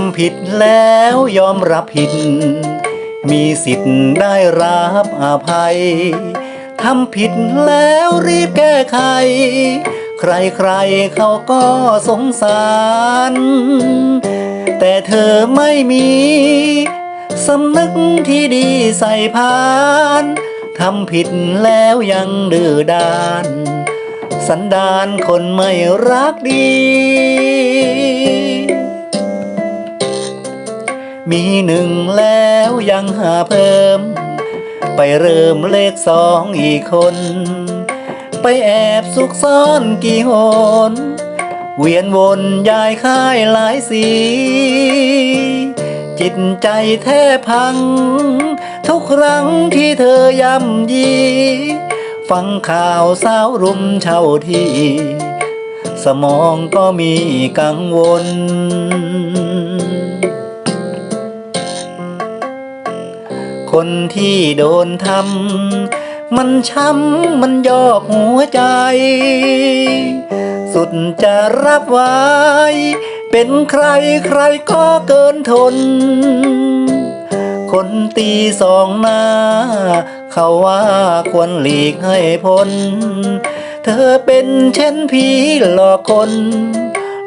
ำผิดแล้วยอมรับผิด มีสิทธิ์ได้รับอภัย ทำผิดแล้วรีบแก้ไข ใครๆเขาก็สงสาร แต่เธอไม่มีสำนึกที่ดีใส่พาน ทำผิดแล้วยังดื้อด้าน สันดานคนไม่รักดี มีหนึ่งแล้วยังหาเพิ่ม ไปเริ่มเลขสองอีกคน ไปแอบซุกซ่อนกี่หน เวียนวนยายค่ายหลายสี จิตใจแทบพัง ทุกครั้งที่เธอย่ำยี ฟังข่าวสาวรุมเช่าที่ สมองก็มีกังวล คนที่โดนทำมันช้ำมันยอกหัวใจ สุดจะรับไว้ เป็นใครใครก็เกินทน คนตีสองหน้า เขาว่าควรหลีกให้พ้น เธอเป็นเช่นผีหลอกคน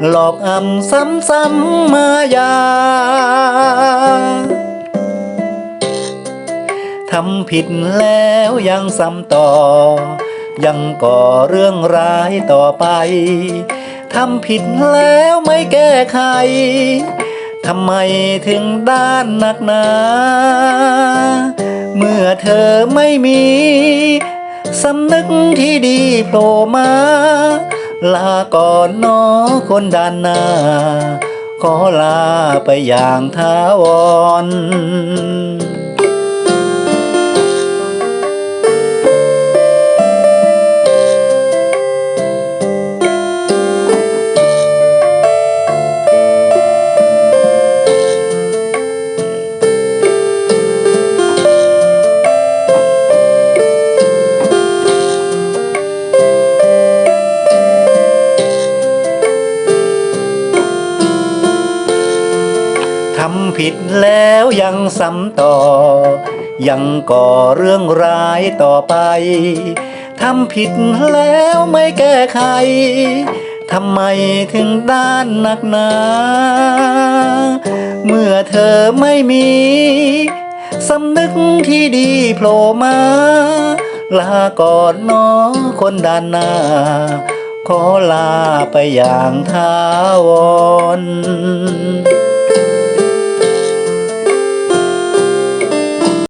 หลอกอำซ้ำๆมายาำผิดแล้วยังซ้ำต่อ ยังก่อเรื่องร้ายต่อไป ทำผิดแล้วไม่แก้ไข ทำไมถึงด้านหนักหนา เมื่อเธอไม่มีสำนึกที่ดีโผล่มา ลาก่อนนอคนด้านหน้า ขอลาไปอย่างท้าวร ผิดแล้วยังซ้ำต่อ ยังก่อเรื่องร้ายต่อไปทำผิดแล้วไม่แก้ไขทำไมถึงด้านหนักหนา เมื่อเธอไม่มีสำนึกที่ดีโผล่มา ลาก่อนเนอคนด้านหน้า ขอลาไปอย่างท้าวร